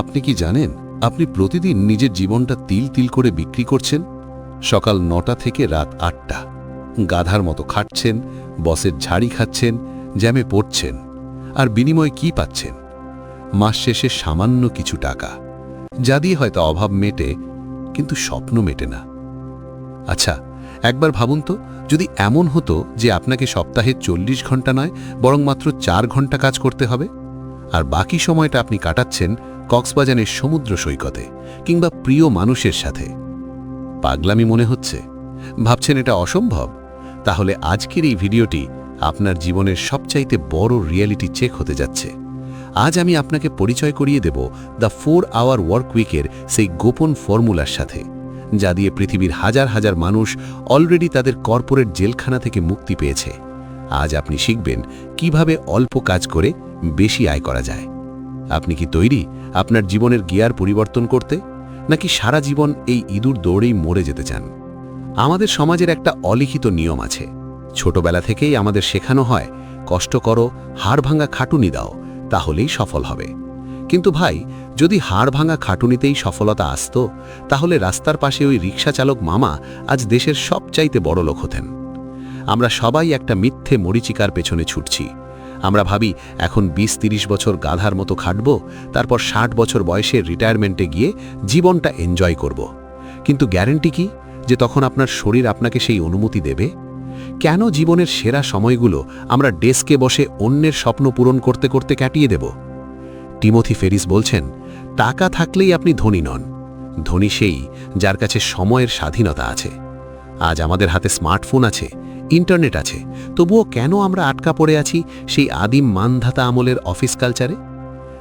আপনি কি জানেন, আপনি প্রতিদিন নিজের জীবনটা তিল তিল করে বিক্রি করছেন? সকাল নটা থেকে রাত আটটা। গাধার মতো খাটছেন, বসের ঝাড়ি খাচ্ছেন, জ্যামে পড়ছেন, আর বিনিময়ে কি পাচ্ছেন? মাস শেষে সামান্য কিছু টাকা। যা দিয়ে হয়তো অভাব মেটে, কিন্তু স্বপ্ন মেটে না। আচ্ছা একবার ভাবুন তো, যদি এমন হতো যে আপনাকে সপ্তাহে চল্লিশ ঘণ্টা নয়, বরং মাত্র চার ঘণ্টা কাজ করতে হবে, আর বাকি সময়টা আপনি কাটাচ্ছেন কক্সবাজারের সমুদ্র সৈকতে কিংবা প্রিয় মানুষের সাথে। পাগলামি মনে হচ্ছে। ভাবছেন এটা অসম্ভব। তাহলে আজকের এই ভিডিওটি আপনার জীবনের সবচাইতে বড় রিয়েলিটি চেক হতে যাচ্ছে। আজ আমি আপনাকে পরিচয় করিয়ে দেব দ্য ফোর আওয়ার ওয়ার্ক উইকের সেই গোপন ফর্মুলার সাথে, যা দিয়ে পৃথিবীর হাজার হাজার মানুষ অলরেডি তাদের কর্পোরেট জেলখানা থেকে মুক্তি পেয়েছে। আজ আপনি শিখবেন কীভাবে অল্প কাজ করে বেশি আয় করা যায়। আপনি কি তৈরি আপনার জীবনের গিয়ার পরিবর্তন করতে, নাকি সারা জীবন এই ইঁদুর দৌড়েই মরে যেতে চান? আমাদের সমাজের একটা অলিখিত নিয়ম আছে। ছোটবেলা থেকেই আমাদের শেখানো হয়, কষ্ট করো, হাড় ভাঙা খাটুনি দাও, তাহলেই সফল হবে। কিন্তু ভাই, যদি হাড় ভাঙা খাটুনিতেই সফলতা আসত, তাহলে রাস্তার পাশে ওই রিক্সা চালক মামা আজ দেশের সবচাইতে বড় লোক হতেন। আমরা সবাই একটা মিথ্যে মরিচিকার পেছনে ছুটছি। আমরা ভাবি, এখন ২০ ৩০ বছর গাধার মতো খাটব, তারপর ষাট বছর বয়সে রিটায়ারমেন্টে গিয়ে জীবনটা এনজয় করব। কিন্তু গ্যারেন্টি কি? যে তখন আপনার শরীর আপনাকে সেই অনুমতি দেবে? কেন জীবনের সেরা সময়গুলো আমরা ডেস্কে বসে অন্যের স্বপ্ন পূরণ করতে করতে কাটিয়ে দেব? টিমোথি ফেরিস বলছেন, টাকা থাকলেই আপনি ধনী নন। ধনী সেই যার কাছে সময়ের স্বাধীনতা আছে। আজ আমাদের হাতে স্মার্টফোন আছে ইন্টারনেট আছে, তবুও কেন আমরা আটকা পড়ে আছি সেই আদিম মানধাতা আমলের অফিস কালচারে?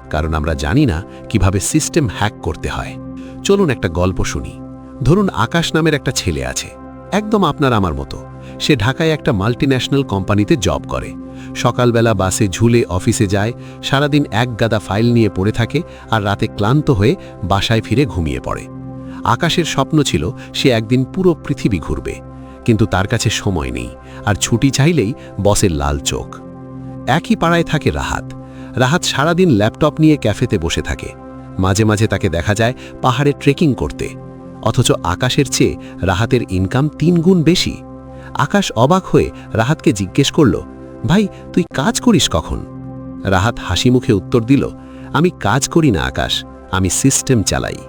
কারণ আমরা জানি না কীভাবে সিস্টেম হ্যাক করতে হয়। চলুন একটা গল্প শুনি। ধরুন আকাশ নামের একটা ছেলে আছে, একদম আপনার আমার মতো। সে ঢাকায় একটা মাল্টিন্যাশনাল কোম্পানিতে জব করে। সকালবেলা বাসে ঝুলে অফিসে যায়, সারাদিন এক গাদা ফাইল নিয়ে পড়ে থাকে আর রাতে ক্লান্ত হয়ে বাসায় ফিরে ঘুমিয়ে পড়ে। আকাশের স্বপ্ন ছিল সে একদিন পুরো পৃথিবী ঘুরবে। কিন্তু তার কাছে সময় নেই, আর ছুটি চাইলেই বসের লাল চোখ। একই পাড়ায় থাকে রাহাত। রাহাত সারাদিন ল্যাপটপ নিয়ে ক্যাফেতে বসে থাকে। মাঝে মাঝে তাকে দেখা যায় পাহাড়ে ট্রেকিং করতে। অথচ আকাশের চেয়ে রাহাতের ইনকাম তিন গুণ বেশি। আকাশ অবাক হয়ে রাহাতকে জিজ্ঞেস করল, ভাই, তুই কাজ করিস কখন? রাহাত হাসি মুখে উত্তর দিল, আমি কাজ করি না আকাশ, আমি সিস্টেম চালাই।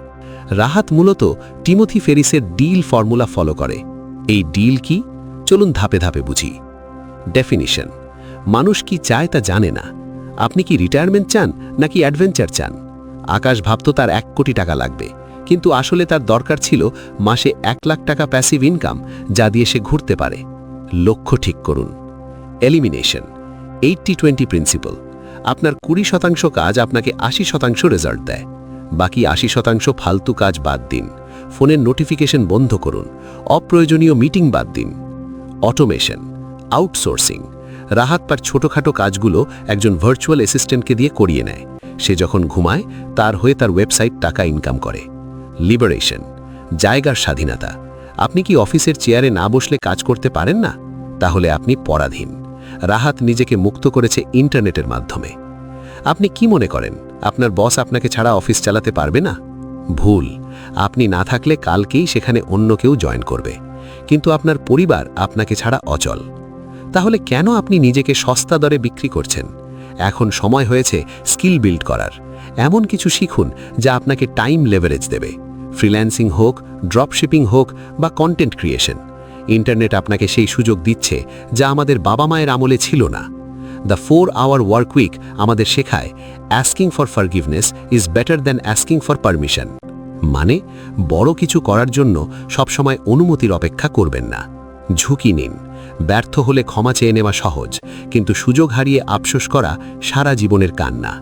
রাহাত মূলত টিমোথি ফেরিসের ডিল ফর্মুলা ফলো করে। এই ডিল কি? চলুন ধাপে ধাপে বুঝি। ডেফিনিশন মানুষ কি চায় তা জানে না। আপনি কি রিটায়ারমেন্ট চান, নাকি অ্যাডভেঞ্চার চান? আকাশ ভাবত তার এক কোটি টাকা লাগবে। কিন্তু আসলে তার দরকার ছিল মাসে এক লাখ টাকা প্যাসিভ ইনকাম যা দিয়ে সে ঘুরতে পারে। লক্ষ্য ঠিক করুন। এলিমিনেশন এইটটি টোয়েন্টি প্রিন্সিপাল আপনার কুড়ি শতাংশ কাজ আপনাকে আশি শতাংশ রেজাল্ট দেয়। বাকি আশি শতাংশ ফালতু কাজ বাদ দিন। ফোনের নোটিফিকেশন বন্ধ করুন। অপ্রয়োজনীয় মিটিং বাদ দিন। অটোমেশন, আউটসোর্সিং, রাহাত পার ছোটোখাটো কাজগুলো একজন ভার্চুয়াল অ্যাসিস্ট্যান্টকে দিয়ে করিয়ে নেয়। সে যখন ঘুমায়, তার হয়ে তার ওয়েবসাইট টাকা ইনকাম করে। লিবারেশন, জায়গার স্বাধীনতা। আপনি কি অফিসের চেয়ারে না বসলে কাজ করতে পারেন না? তাহলে আপনি পরাধীন। রাহাত নিজেকে মুক্ত করেছে ইন্টারনেটের মাধ্যমে। আপনি কি মনে করেন, আপনার বস আপনাকে ছাড়া অফিস চালাতে পারবে না? ভুল। আপনি না থাকলে কালকেই সেখানে অন্য কেউ জয়েন করবে। কিন্তু আপনার পরিবার আপনাকে ছাড়া অচল। তাহলে কেন আপনি নিজেকে সস্তা দরে বিক্রি করছেন? এখন সময় হয়েছে স্কিল বিল্ড করার। এমন কিছু শিখুন যা আপনাকে টাইম লেভারেজ দেবে। ফ্রিল্যান্সিং হোক, ড্রপশিপিং হোক বা কন্টেন্ট ক্রিয়েশন। ইন্টারনেট আপনাকে সেই সুযোগ দিচ্ছে যা আমাদের বাবা মায়ের আমলে ছিল না। The four hour work week আমাদের শেখায়, asking for forgiveness is better than asking for permission. মানে বড় কিছু করার জন্য সবসময় অনুমতির অপেক্ষা করবেন না। ঝুঁকি নিন। ব্যর্থ হলে ক্ষমা চেয়ে নেওয়া সহজ, কিন্তু সুযোগ হারিয়ে আফসোস করা সারা জীবনের কান্না।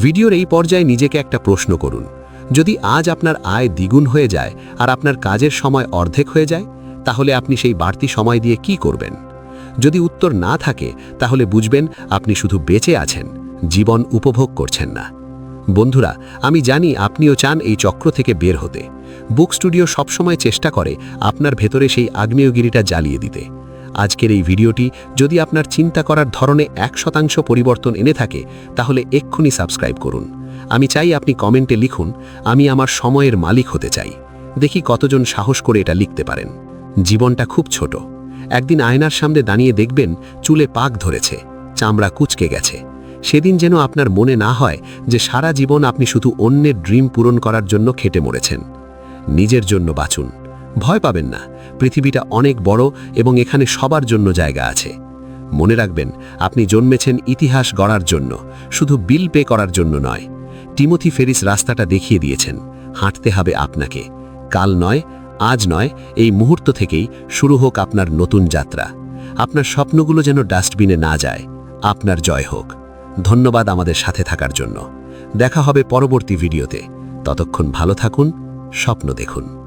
ভিডিওর এই পর্যায়ে নিজেকে একটা প্রশ্ন করুন। যদি আজ আপনার আয় দ্বিগুণ হয়ে যায় আর আপনার কাজের সময় অর্ধেক হয়ে যায়, তাহলে আপনি সেই বাড়তি সময় দিয়ে কি করবেন? যদি উত্তর না থাকে, তাহলে বুঝবেন আপনি শুধু বেঁচে আছেন, জীবন উপভোগ করছেন না। বন্ধুরা, আমি জানি আপনিও চান এই চক্র থেকে বের হতে। বুক স্টুডিও সবসময় চেষ্টা করে আপনার ভেতরে সেই আগ্নেয়গিরিটা জ্বালিয়ে দিতে। আজকের এই ভিডিওটি যদি আপনার চিন্তা করার ধরনে এক শতাংশ পরিবর্তন এনে থাকে, তাহলে এক্ষুনি সাবস্ক্রাইব করুন। আমি চাই আপনি কমেন্টে লিখুন, আমি আমার সময়ের মালিক হতে চাই। দেখি কতজন সাহস করে এটা লিখতে পারেন। জীবনটা খুব ছোট। একদিন আয়নার সামনে দাঁড়িয়ে দেখবেন, চুলে পাক ধরেছে, চামড়া কুচকে গেছে। সেদিন যেন আপনার মনে না হয় যে সারা জীবন আপনি শুধু অন্যের ড্রিম পূরণ করার জন্য খেটে মরেছেন। নিজের জন্য বাঁচুন। ভয় পাবেন না। পৃথিবীটা অনেক বড় এবং এখানে সবার জন্য জায়গা আছে। মনে রাখবেন, আপনি জন্মেছেন ইতিহাস গড়ার জন্য, শুধু বিল পে করার জন্য নয়। টিমোথি ফেরিস রাস্তাটা দেখিয়ে দিয়েছেন, হাঁটতে হবে আপনাকে। কাল নয়, আজ নয়, এই মুহূর্ত থেকেই শুরু হোক আপনার নতুন যাত্রা। আপনার স্বপ্নগুলো যেন ডাস্টবিনে না যায়। আপনার জয় হোক। ধন্যবাদ আমাদের সাথে থাকার জন্য। দেখা হবে পরবর্তী ভিডিওতে। ততক্ষণ ভালো থাকুন স্বপ্ন দেখুন।